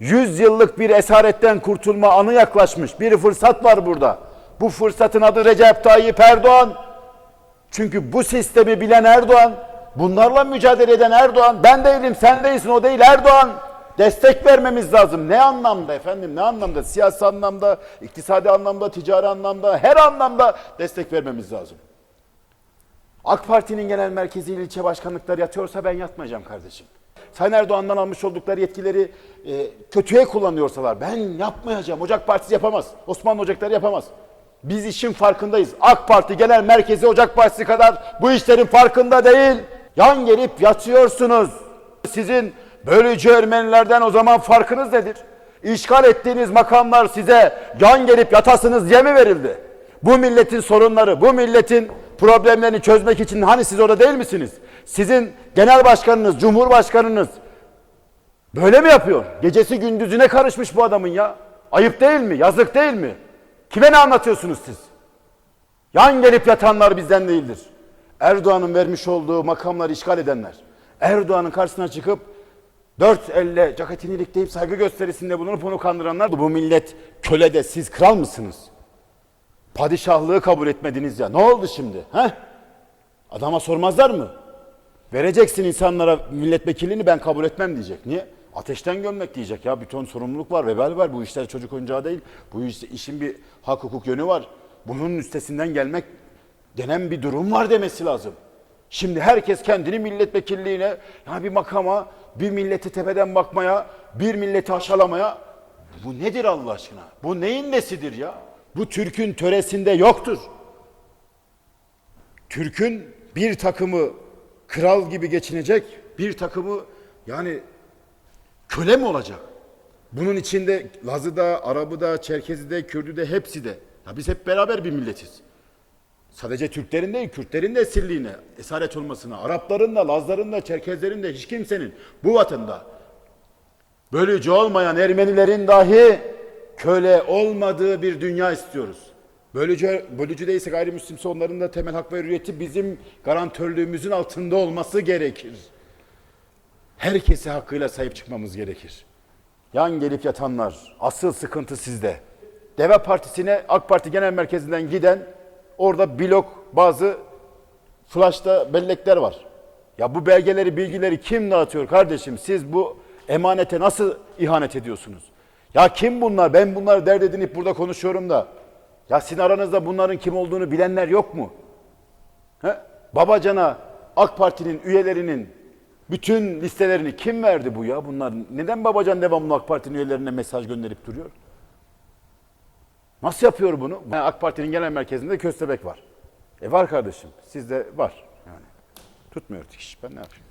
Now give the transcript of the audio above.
100 yıllık bir esaretten kurtulma anı yaklaşmış. Bir fırsat var burada. Bu fırsatın adı Recep Tayyip Erdoğan. Çünkü bu sistemi bilen Erdoğan, bunlarla mücadele eden Erdoğan, ben değilim, sen değilsin, o değil Erdoğan. Destek vermemiz lazım. Ne anlamda efendim? Ne anlamda? Siyasi anlamda, iktisadi anlamda, ticari anlamda, her anlamda destek vermemiz lazım. AK Parti'nin genel merkezi ilçe başkanlıkları yatıyorsa ben yatmayacağım kardeşim. Sayın Erdoğan'dan almış oldukları yetkileri e, kötüye kullanıyorsalar ben yapmayacağım. Ocak Partisi yapamaz. Osmanlı Ocakları yapamaz. Biz işin farkındayız. AK Parti genel merkezi Ocak Partisi kadar bu işlerin farkında değil. Yan gelip yatıyorsunuz. Sizin bölücü Ermenilerden o zaman farkınız nedir? İşgal ettiğiniz makamlar size yan gelip yatasınız diye mi verildi? Bu milletin sorunları, bu milletin problemlerini çözmek için hani siz orada değil misiniz? Sizin genel başkanınız, cumhurbaşkanınız böyle mi yapıyor? Gecesi gündüzüne karışmış bu adamın ya. Ayıp değil mi? Yazık değil mi? Kime ne anlatıyorsunuz siz? Yan gelip yatanlar bizden değildir. Erdoğan'ın vermiş olduğu makamları işgal edenler. Erdoğan'ın karşısına çıkıp dört elle ceketini ilikleyip saygı gösterisinde bulunup onu kandıranlar. Bu millet köle de siz kral mısınız? Padişahlığı kabul etmediniz ya. Ne oldu şimdi? He? Adama sormazlar mı? Vereceksin insanlara milletvekilliğini ben kabul etmem diyecek. Niye? Ateşten gömmek diyecek ya. Bir ton sorumluluk var, vebal var. Bu işler çocuk oyuncağı değil. Bu iş, işin bir hak hukuk yönü var. Bunun üstesinden gelmek denen bir durum var demesi lazım. Şimdi herkes kendini milletvekilliğine, ya bir makama, bir milleti tepeden bakmaya, bir milleti aşalamaya. Bu nedir Allah aşkına? Bu neyin nesidir ya? Bu Türk'ün töresinde yoktur. Türk'ün bir takımı kral gibi geçinecek, bir takımı yani köle mi olacak? Bunun içinde Lazı da, Arabı da, Çerkezi de, Kürdü de hepsi de. Ya biz hep beraber bir milletiz. Sadece Türklerin değil, Kürtlerin de esirliğine, esaret olmasına, Arapların da, Lazların da, Çerkezlerin de hiç kimsenin bu vatanda bölücü olmayan Ermenilerin dahi köle olmadığı bir dünya istiyoruz. Bölücü, bölücü değilse gayrimüslimse onların da temel hak ve hürriyeti bizim garantörlüğümüzün altında olması gerekir. Herkese hakkıyla sahip çıkmamız gerekir. Yan gelip yatanlar, asıl sıkıntı sizde. Deve Partisi'ne AK Parti Genel Merkezi'nden giden orada blok bazı flashta bellekler var. Ya bu belgeleri, bilgileri kim dağıtıyor kardeşim? Siz bu emanete nasıl ihanet ediyorsunuz? Ya kim bunlar? Ben bunları dert edinip burada konuşuyorum da. Ya sizin aranızda bunların kim olduğunu bilenler yok mu? He? Babacan'a AK Parti'nin üyelerinin bütün listelerini kim verdi bu ya bunlar? Neden Babacan devamlı AK Parti'nin üyelerine mesaj gönderip duruyor? Nasıl yapıyor bunu? Yani AK Parti'nin genel merkezinde köstebek var. E var kardeşim. Sizde var. Yani tutmuyor iş. Ben ne yapayım?